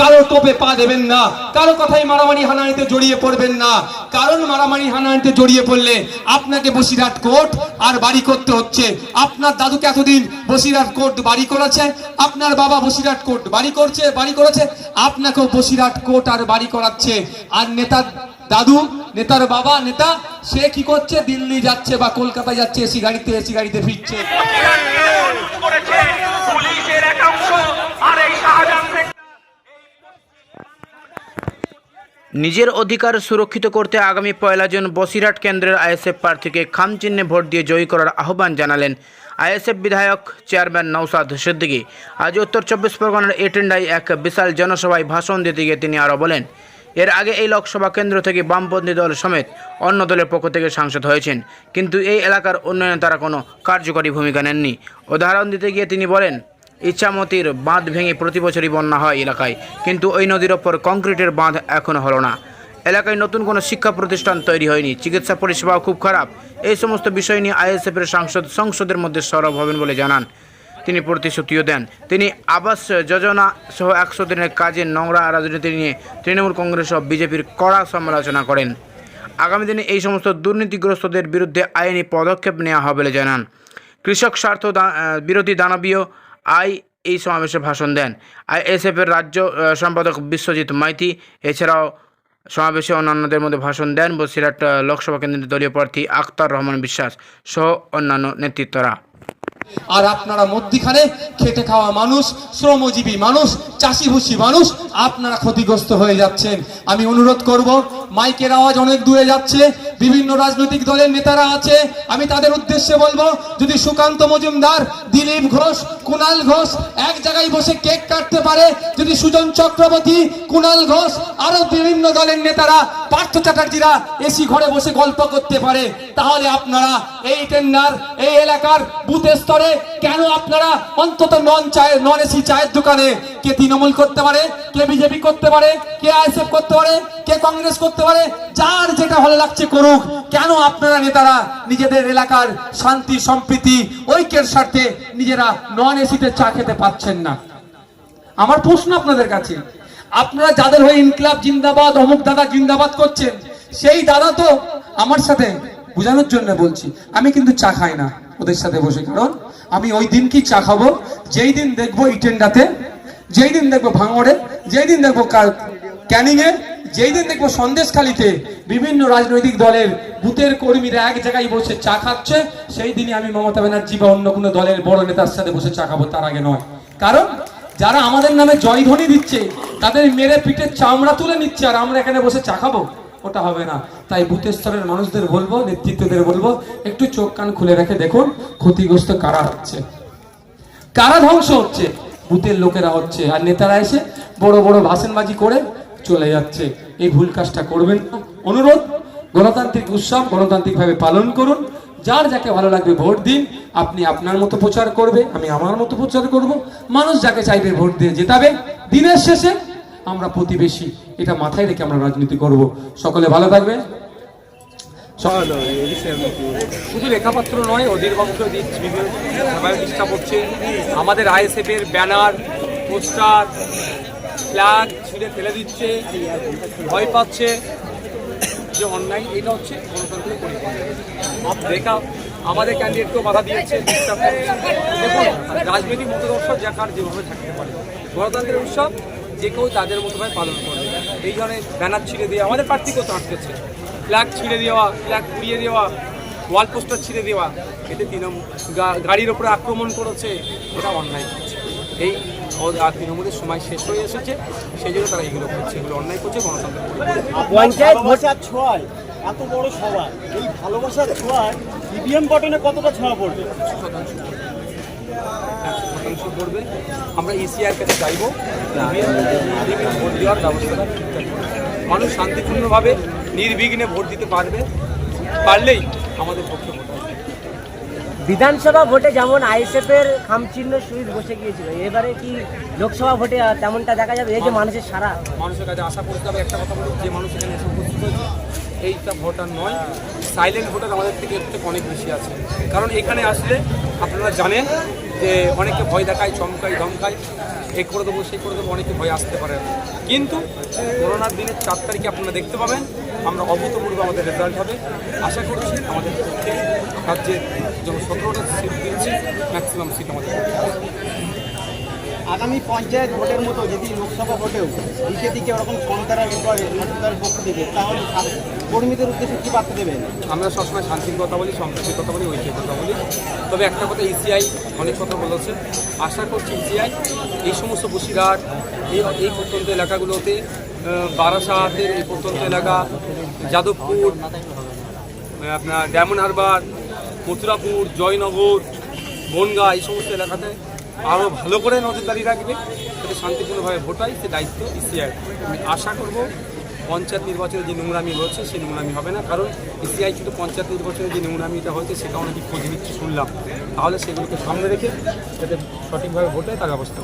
কারও টোপে পা দেবেন না। কারও কথাই মারামারি হানাহানিতে জড়িয়ে পড়বেন না। কারণ মারামারি হানাহানিতে জড়িয়ে পড়লে আপনাকে বসিরহাট কোর্ট আর বাড়ি করতে হচ্ছে। আপনার দাদুকে এতদিন বসিরহাট কোর্ট বাড়ি করেছে, আপনার বাবা বসিরহাট কোর্ট বাড়ি করছে, বাড়ি করেছে, আপনাকেও বসিরহাট কোর্ট আর বাড়ি করাচ্ছে। আর নেতার দাদু, নেতার বাবা, নেতা, সে কি করছে? দিল্লি যাচ্ছে বা কলকাতা যাচ্ছে, এসি গাড়িতে এসি গাড়িতে ফিরছে। নিজের অধিকার সুরক্ষিত করতে আগামী পয়লা জুন বসিরহাট কেন্দ্রের আইএসএফ প্রার্থীকে খামচিহ্নে ভোট দিয়ে জয়ী করার আহ্বান জানালেন আইএসএফ বিধায়ক চেয়ারম্যান নৌসাদ সিদ্দিকী। আজ উত্তর চব্বিশ পরগনার এটেন্ডায় এক বিশাল জনসভায় ভাষণ দিতে গিয়ে তিনি আরও বলেন, এর আগে এই লোকসভা কেন্দ্র থেকে বামপন্থী দল সমেত অন্য দলের পক্ষ থেকে সাংসদ হয়েছেন, কিন্তু এই এলাকার উন্নয়নে তারা কোনো কার্যকরী ভূমিকা নেননি। উদাহরণ দিতে গিয়ে তিনি বলেন ইচ্ছামতির বাঁধ ভেঙে প্রতি বছরই বন্যা হয় এলাকায়। কিন্তু ওই নদীর ওপর কংক্রিটের বাঁধ এখনও হলো না। এলাকায় নতুন কোনো শিক্ষা প্রতিষ্ঠান তৈরি হয়নি। চিকিৎসা পরিষেবাও খুব খারাপ। এই সমস্ত বিষয় নিয়ে আইএসএফের সাংসদ সংসদের মধ্যে সরব হবেন বলে জানান। তিনি প্রতিশ্রুতিও দেন। তিনি আবাস যোজনা সহ একশো দিনের কাজে নোংরা রাজনীতি নিয়ে তৃণমূল কংগ্রেস ও বিজেপির কড়া সমালোচনা করেন। আগামী দিনে এই সমস্ত দুর্নীতিগ্রস্তদের বিরুদ্ধে আইনি পদক্ষেপ নেওয়া হবে বলে জানান। কৃষক স্বার্থ বিরোধী দানবীয় আই এই সমাবেশে ভাষণ দেন। আইএসএফের রাজ্য সম্পাদক বিশ্বজিৎ মাইতি, এছাড়াও সমাবেশে অন্যান্যদের মধ্যে ভাষণ দেন বসিরহাট লোকসভা কেন্দ্রের দলীয় প্রার্থী আক্তার রহমান বিশ্বাস সহ অন্যান্য নেতৃত্বরা। আর আপনারা মধ্যিখানে খেটে খাওয়া মানুষ, শ্রমজীবী মানুষ, চাষিভুষি মানুষ, আপনারা ক্ষতিগ্রস্ত হয়ে যাচ্ছেন। আমি অনুরোধ করব, মাইকের আওয়াজ অনেক দূরে যাচ্ছে বিভিন্ন রাজনৈতিক দলের নেতারা আছে। আমি তাদের উদ্দেশ্যে বলব, যদি সুকান্ত মজুমদার, দিলীপ ঘোষ কুণাল ঘোষ এক জায়গায় বসে কেক কাটতে পারে, যদি সুজন চক্রবর্তী কুণাল ঘোষ আরও বিভিন্ন দলের নেতারা, পার্থ চ্যাটার্জিরা এসি ঘরে বসে গল্প করতে পারে, তাহলে আপনারা এই টেন্ডার, এই এলাকার বুথ স্তরে কেন আপনারা অন্তত নন চায়ের, নন এসি চায়ের দোকানে কে তৃণমূল করতে পারে, কে বিজেপি করতে পারে, কে আইএসএফ করতে পারে, কে কংগ্রেস করতে পারে যার যেটা ভালো লাগছে করুক, কেন আপনারা নেতারা নিজেদের এলাকার শান্তি, সম্প্রীতি, ঐক্যের স্বার্থে নিজেরা নন এসিতে চা খেতে পাচ্ছেন না? আমার প্রশ্ন আপনাদের কাছে, আপনারা যাদের হয়ে ইনকলাব জিন্দাবাদ, অমুক দাদা জিন্দাবাদ করছেন, সেই দাদা তো আমার সাথে বোঝানোর জন্য বলছি, আমি কিন্তু চা খাই না ওদের সাথে বসে, কারণ আমি ওই দিন কি চা খাব? যেই দিন দেখব ইটেন্ডাতে, যেই দিন দেখব ভাঙড়ে, যেই দিন দেখব ক্যানিং এ যেই দিন দেখব সন্দেশখালিতে বিভিন্ন রাজনৈতিক দলের বুথের কর্মীরা এক জায়গায় বসে চা খাচ্ছে, সেই দিনই আমি মমতা ব্যানার্জি বা অন্য কোনো দলের বড় নেতার সাথে বসে চা খাব, তার আগে নয়। কারণ যারা আমাদের নামে জয়ধ্বনি দিচ্ছে, তাদের মেরে পিঠে চামড়া তুলে নিচ্ছে, আর আমরা এখানে বসে চা খাব, ওটা হবে না। তাই বুথের স্তরের মানুষদের বলব, নেতৃত্বদের বলব, একটু চোখ কান খুলে রেখে দেখুন, ক্ষতিগ্রস্ত কারা হচ্ছে। কারা ধ্বংস হচ্ছে? বুথের লোকেরা হচ্ছে। আর নেতারা এসে বড় বড় ভাষণবাজি করে চলে যাচ্ছে। এই ভুল কাজটা করবেন অনুরোধ, গণতান্ত্রিক উৎসব গণতান্ত্রিকভাবে পালন করুন। যার যাকে ভালো লাগবে ভোট দিন, আপনি আপনার মতো প্রচার করবে, আমি আমার মতো প্রচার করব। মানুষ যাকে চাইবে ভোট দিয়ে জেতাবে। দিনের শেষে আমরা প্রতিবেশী, এটা মাথায় রেখে আমরা রাজনীতি করব। সকলে ভালো থাকবে শুধু লেখাপত্র নয় অধীরবংশ দিচ্ছে বিভিন্ন ডিস্টার্ব হচ্ছে আমাদের আইএসএফের ব্যানার, পোস্টার ফ্ল্যাগ ছিঁড়ে ফেলে দিচ্ছে, ভয় পাচ্ছে। যে অন্যায়, এটা হচ্ছে গণতন্ত্রের পরিপন্থী। দেখা, আমাদের ক্যান্ডিডেটকেও বাধা দিয়েছে। দেখুন, রাজনৈতিক মতদর্শ যাকার যেভাবে থাকতে পারে, গণতন্ত্রের উৎসব যে কেউ তাদের মতো মতোভাবে পালন করে এই ধরনের ব্যানার ছিঁড়ে দিয়ে আমাদের প্রার্থীকেও তো আটকেছে? ফ্ল্যাগ ছিঁড়ে দেওয়া, ফ্ল্যাগ পুড়িয়ে দেওয়া, ওয়াল পোস্টার ছিঁড়ে দেওয়া, এতে তৃণমূল গাড়ির ওপরে আক্রমণ করেছে, এটা অন্যায় এই আর তৃণমূলের সময় শেষ হয়ে এসেছে। সেই জন্য তারা এগুলো করছে এগুলো অন্যায় করছে। পঞ্চায়েত ছোঁয়ায় এত বড় সভা। এই ভালোবাসার ছোঁয়ায় ইভিএম বটনে কতটা ছোঁয়া পড়বে? শতাংশ। একশো পড়বে। আমরা ইসিআর কাছে চাইব। ভোট দেওয়ার ব্যবস্থাটা মানুষ শান্তিপূর্ণভাবে নির্বিঘ্নে ভোট দিতে পারবে। পারলেই আমাদের পক্ষে ভোট বিধানসভা ভোটে যেমন আইএসএফ এর খামচিহ্ন সুইচ বসে গিয়েছিল, এবারে কি লোকসভা ভোটে তেমনটা দেখা যাবে? এই যে মানুষের সারা। মানুষের কাছে আশা করতে হবে একটা কথা বলি যে মানুষ এখানে এসে উপস্থিত হয়েছে, এইটা ভোটার নয় সাইলেন্ট ভোটার আমাদের থেকে এর থেকে অনেক বেশি আছে। কারণ এখানে আসলে আপনারা জানেন যে অনেকে ভয় দেখায়, চমকায়, ধমকায় এই করে দেবো, সে করে দেবো, অনেকে ভয় আসতে পারে কিন্তু করোনার দিনের চার তারিখে আপনারা দেখতে পাবেন আমরা অভূতপূর্ব আমাদের রেজাল্ট হবে। আশা করছি আমাদের রাজ্যের যেমন সতেরোটা সিট দিচ্ছি ম্যাক্সিমাম সিট আমাদের আগামী পঞ্চায়েত ভোটের মতো যদি লোকসভা ভোটেও দিকে দিকে ওরকম সন্তারা করে সন্তার পক্ষ থেকে তাহলে কর্মীদের উদ্দেশ্যে কি বার্তা দেবেন? আমরা সবসময় শান্তির কথা বলি সম্প্রীতির কথা বলি ঐক্যের কথা বলি। তবে একটা কথা ইসিআই অনেক কথা বলেছে। আশা করছি ইসিআই এই সমস্ত বসিরহাট এই এই প্রত্যন্ত এলাকাগুলোতে বারাসাতের এই প্রত্যন্ত এলাকা, যাদবপুর আপনার ডায়মন্ড হারবার, মথুরাপুর, জয়নগর, বনগা, এই সমস্ত এলাকাতে আরও ভালো করে নজরদারি রাখবে, যাতে শান্তিপূর্ণভাবে ভোট হয়, সে দায়িত্ব ইসিআই আমি আশা করব পঞ্চায়েত নির্বাচনে যে নোংরামি হচ্ছে সেই নোংরামি হবে না, কারণ ইসিআই কিন্তু পঞ্চায়েত নির্বাচনে যে নোংরামিটা হয়েছে সেটাও নাকি খোঁজ নিচ্ছে, শুনলাম। তাহলে সেগুলোকে সামনে রেখে যাতে সঠিকভাবে ভোট তার ব্যবস্থা